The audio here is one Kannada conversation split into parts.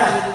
Yeah.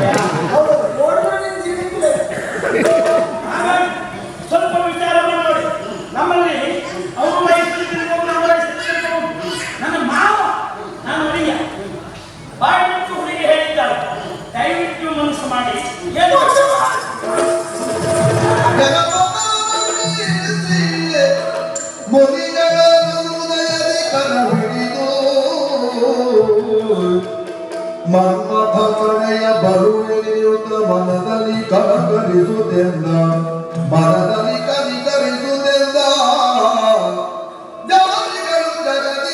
Yeah. ನಮ್ಮ ಭಾವನೆಯ ಬರುಳಿಳಿಯುತ್ತ ಮನದಲ್ಲಿ ಕನಕರಿಸುತ್ತೆಂದ ಮನದಲ್ಲಿ ಕನಿಕರಿಸುತ್ತೆಂದ ಜಾತಿಗಳು ಜಗತಿ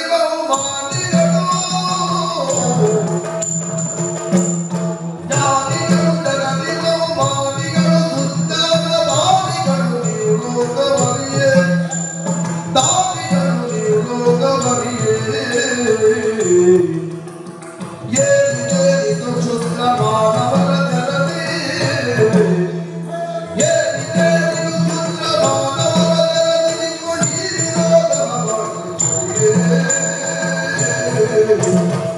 Yeah! Deus.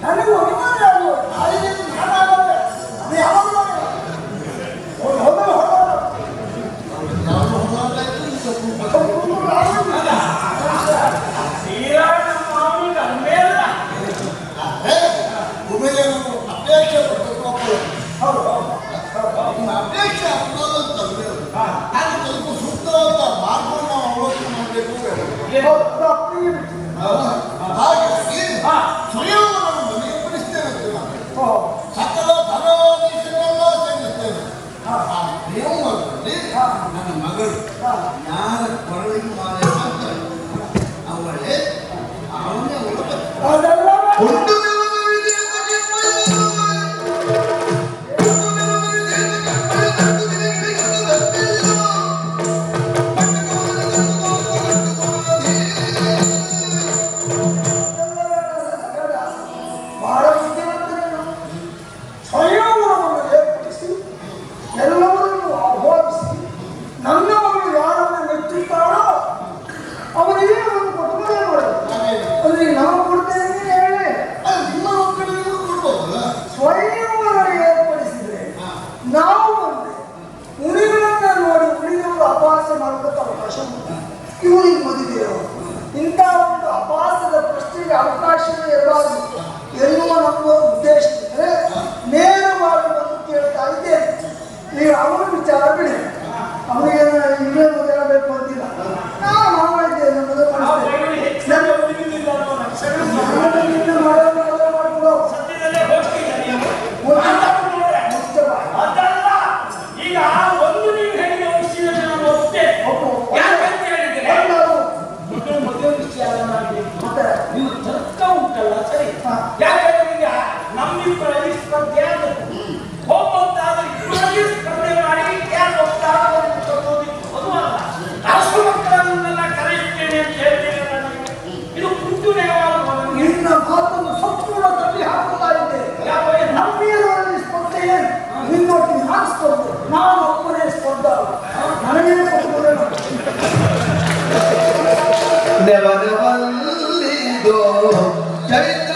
然后那个我 তাহলে ಇವರಿಗೆ ಮದುವೆ ಇಂಥ ಒಂದು ಅಪಾಸದ ಪ್ರಶ್ನೆಗೆ ಅವಕಾಶವೇ ಇರಬಾರದು. ಎನ್ನುವ ನಮ್ಮ ಉದ್ದೇಶ ಅಂದರೆ ನೇರವಾಗಿ ಬಂದು ಕೇಳ್ತಾ ಇದ್ದೇನೆ. ನೀವು ಅವನ ವಿಚಾರ ಬಿಡಿ. ಅವನಿಗೆ ಇನ್ನೂ Jai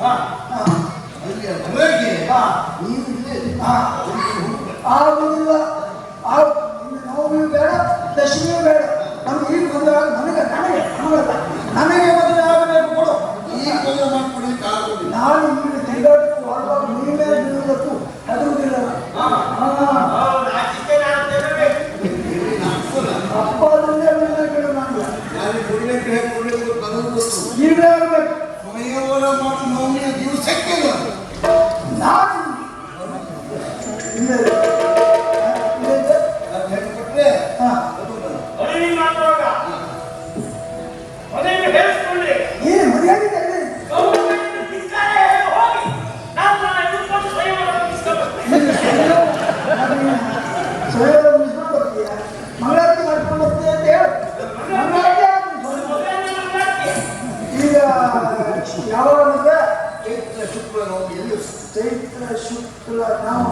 ಹಾ. ಹಾ, ಅಲ್ಲಿ ಮನೆಗೆ ಹಾ, ನೀನು ಇಲ್ಲೇ ಹಾ. ಆಗುದಿಲ್ಲ ಆ ಬೇಡ ದಶಮಿಯೂ ಬೇಡ ನಮ್ಗೆ ಈಗ ಮದುವೆ ನನಗೆ ನನಗೆ ನನಗೆ ಮದುವೆ ಆಗಬೇಕು ಕೊಡು ಈ ಮದುವೆ ಮಾಡ್ಕೊಡ್ಲಿಕ್ಕೆ ನಾನು ಈಗ ತಿರುಗಾಟಕ್ಕೂ ಆಡುವಾಗ ನೀವೇ ನಾನು ತೆರಬೇಕು. ಇಲ್ಲಿ. ಅಪ್ಪ ಅದನ್ನೇ ಬೀಳಬೇಕು ನನಗೆ ಯಾರಿಗೆ ತನಗೂ Not in the ನೋಡಿ ಎಲ್ಲಿ ಚೈತ್ರ ಶುಕ್ಲ ನಾವು